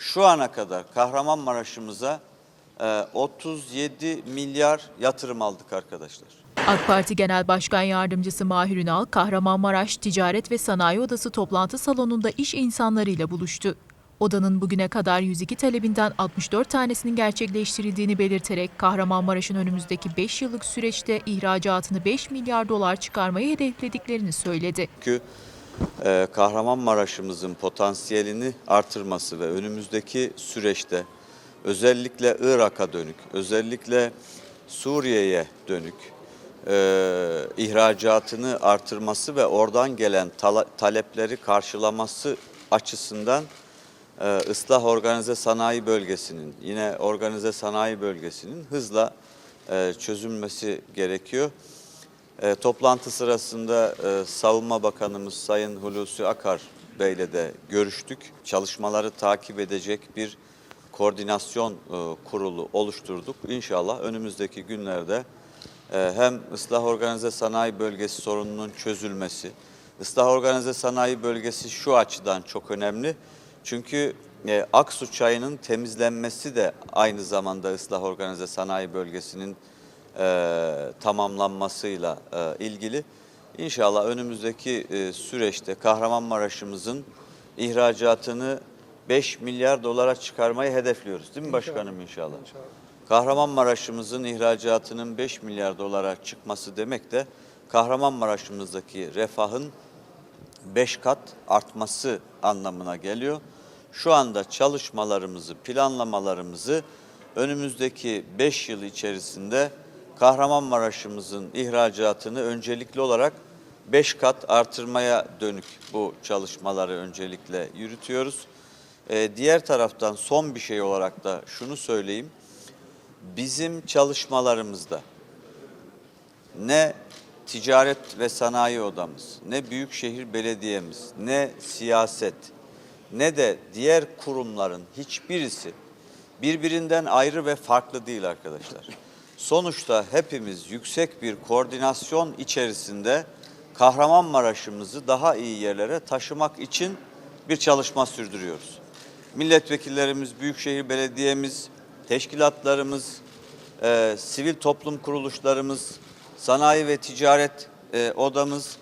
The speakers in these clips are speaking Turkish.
Şu ana kadar Kahramanmaraş'ımıza e, 37 milyar yatırım aldık arkadaşlar. AK Parti Genel Başkan Yardımcısı Mahir Ünal, Kahramanmaraş Ticaret ve Sanayi Odası toplantı salonunda iş insanlarıyla buluştu. Odanın bugüne kadar 102 talebinden 64 tanesinin gerçekleştirildiğini belirterek Kahramanmaraş'ın önümüzdeki 5 yıllık süreçte ihracatını 5 milyar dolar çıkarmayı hedeflediklerini söyledi. Çünkü e, Kahramanmaraş'ımızın potansiyelini artırması ve önümüzdeki süreçte özellikle Irak'a dönük, özellikle Suriye'ye dönük e, ihracatını artırması ve oradan gelen talepleri karşılaması açısından e, ıslah organize sanayi bölgesinin, yine organize sanayi bölgesinin hızla e, çözülmesi gerekiyor. E, toplantı sırasında e, Savunma Bakanımız Sayın Hulusi Akar Bey'le de görüştük. Çalışmaları takip edecek bir koordinasyon e, kurulu oluşturduk. İnşallah önümüzdeki günlerde e, hem ıslah organize sanayi bölgesi sorununun çözülmesi, ıslah organize sanayi bölgesi şu açıdan çok önemli. Çünkü e, Aksu çayının temizlenmesi de aynı zamanda ıslah organize sanayi bölgesinin e, tamamlanmasıyla e, ilgili. İnşallah önümüzdeki e, süreçte Kahramanmaraş'ımızın ihracatını 5 milyar dolara çıkarmayı hedefliyoruz. Değil mi başkanım inşallah? Kahramanmaraş'ımızın ihracatının 5 milyar dolara çıkması demek de Kahramanmaraş'ımızdaki refahın 5 kat artması anlamına geliyor. Şu anda çalışmalarımızı, planlamalarımızı önümüzdeki 5 yıl içerisinde Kahramanmaraş'ımızın ihracatını öncelikli olarak 5 kat artırmaya dönük bu çalışmaları öncelikle yürütüyoruz. Ee, diğer taraftan son bir şey olarak da şunu söyleyeyim. Bizim çalışmalarımızda ne ticaret ve sanayi odamız, ne büyükşehir belediyemiz, ne siyaset, ne de diğer kurumların hiçbirisi birbirinden ayrı ve farklı değil arkadaşlar. Sonuçta hepimiz yüksek bir koordinasyon içerisinde Kahramanmaraş'ımızı daha iyi yerlere taşımak için bir çalışma sürdürüyoruz. Milletvekillerimiz, Büyükşehir Belediyemiz, teşkilatlarımız, e, sivil toplum kuruluşlarımız, sanayi ve ticaret e, odamız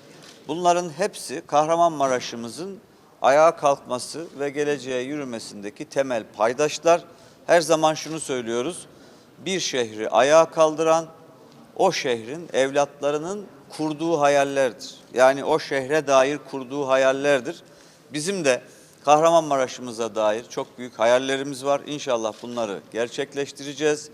bunların hepsi Kahramanmaraş'ımızın ayağa kalkması ve geleceğe yürümesindeki temel paydaşlar. Her zaman şunu söylüyoruz. Bir şehri ayağa kaldıran o şehrin evlatlarının kurduğu hayallerdir. Yani o şehre dair kurduğu hayallerdir. Bizim de Kahramanmaraş'ımıza dair çok büyük hayallerimiz var. İnşallah bunları gerçekleştireceğiz.